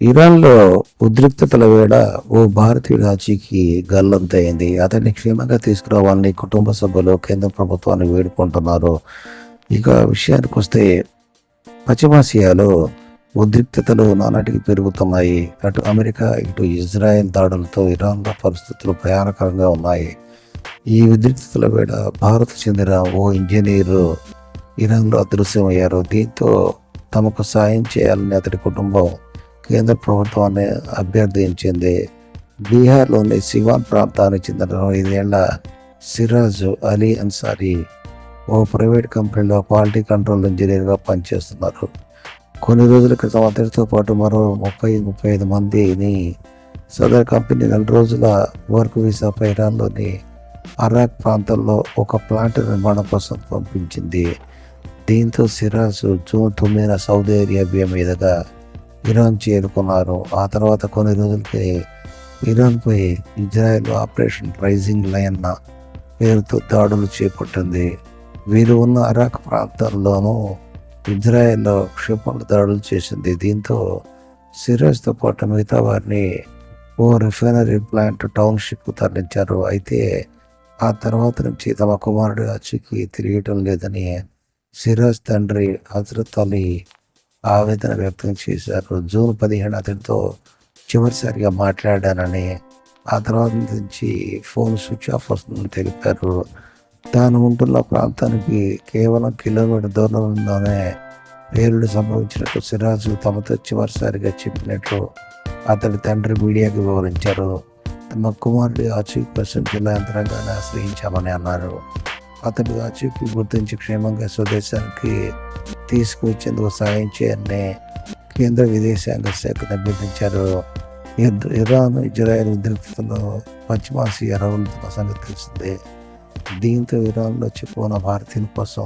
ఇరాన్లో ఉద్రిక్తతల వేళ ఓ భారతీయుడు ఆచీకి గల్లంతైంది అతన్ని క్షేమంగా తీసుకురావాలని కుటుంబ సభ్యులు కేంద్ర ప్రభుత్వాన్ని వేడుకుంటున్నారు. ఇక విషయానికి వస్తే పశ్చిమాసియాలో ఉద్రిక్తతలు నానాటికి పెరుగుతున్నాయి. అటు అమెరికా ఇటు ఇజ్రాయెల్ దాడులతో ఇరాన్లో పరిస్థితులు భయానకరంగా ఉన్నాయి. ఈ ఉద్రిక్తతల వేళ భారత్ చెందిన ఓ ఇంజనీరు ఇరాన్లో అదృశ్యమయ్యారు. దీంతో తమకు సాయం చేయాలని అతడి కుటుంబం కేంద్ర ప్రభుత్వాన్ని అభ్యర్థించింది బీహార్లోని సివాన్ ప్రాంతానికి చెందిన ఇరవై ఐదేళ్ళ సిరాజ్ అలీ అన్సారీ ఓ ప్రైవేట్ కంపెనీలో క్వాలిటీ కంట్రోల్ ఇంజనీర్గా పనిచేస్తున్నారు. కొన్ని రోజుల క్రితం అతడితో పాటు మరో ముప్పై ముప్పై ఐదు మందిని సదర్ కంపెనీ నెల రోజుల వర్క్ వీసాపై ఇరాన్లోని అరాక్ ప్రాంతంలో ఒక ప్లాంట్ నిర్మాణం కోసం పంపించింది. దీంతో సిరాజ్ జూన్ తొమ్మిదిన సౌదీ అరేబియా మీదుగా ఇరాన్ చేరుకున్నారు. ఆ తర్వాత కొన్ని రోజులకి ఇరాన్పై ఇజ్రాయెల్ ఆపరేషన్ రైజింగ్ లైన్ పేరుతో దాడులు చేపట్టింది. వీరు ఉన్న అరాక్ ప్రాంతాల్లోనూ ఇజ్రాయెల్ క్షిపణులు దాడులు చేసింది. దీంతో సిరాజ్తో పాటు మిగతా వారిని ఓ రిఫైనరీ ప్లాంట్ టౌన్షిప్కు తరలించారు. అయితే ఆ తర్వాత నుంచి తమ కుమారుడు అచ్చుకి తిరగటం లేదని సిరాజ్ తండ్రి హజరత్ అలీ ఆవేదన వ్యక్తం చేశారు. జూన్ పదిహేను అతడితో చివరిసారిగా మాట్లాడానని ఆ తర్వాత నుంచి ఫోన్ స్విచ్ ఆఫ్ వస్తుందని తెలిపారు. తాను ఉంటున్న ప్రాంతానికి కేవలం కిలోమీటర్ దూరంలోనే పేలుడు సంభవించినట్టు సిరాజు తమతో చివరిసారిగా చెప్పినట్లు అతడి తండ్రి మీడియాకి వివరించారు. తమ కుమారుడు ఆచూకీ కోసం జిల్లా యంత్రాంగాన్ని ఆశ్రయించామని అన్నారు. అతడు ఆచూకీ గుర్తించి క్షేమంగా స్వదేశానికి తీసుకువచ్చేందుకు సాయం చేయాలని కేంద్ర విదేశాంగ శాఖను అభ్యర్థించారు ఇరాన్ ఇజ్రాయెల్ ఉద్రిక్తతలో పశ్చిమాసియా రగులుతున్న సంగతి తెలిసింది. దీంతో ఇరాన్లో చిక్కున్న భారతీయుల కోసం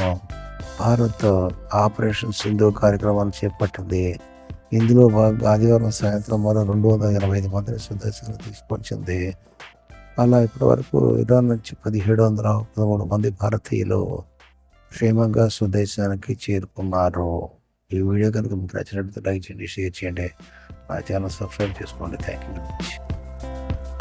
భారత్ ఆపరేషన్ సింధు కార్యక్రమాన్ని చేపట్టింది. ఇందులో భాగంగా ఆదివారం సాయంత్రం మరో రెండు వందల ఎనభై ఐదు మందిని స్వదేశానికి తీసుకొచ్చింది అలా ఇప్పటి వరకు ఇరాన్ నుంచి పదిహేడు వందల పదమూడు మంది భారతీయులు క్షేమంగా స్వదేశానికి చేరుకున్నారు. ఈ వీడియో కనుక మీకు నచ్చినట్లయితే లైక్ చేయండి షేర్ చేయండి. నా ఛానల్ సబ్స్క్రైబ్ చేసుకోండి. Thank you very much.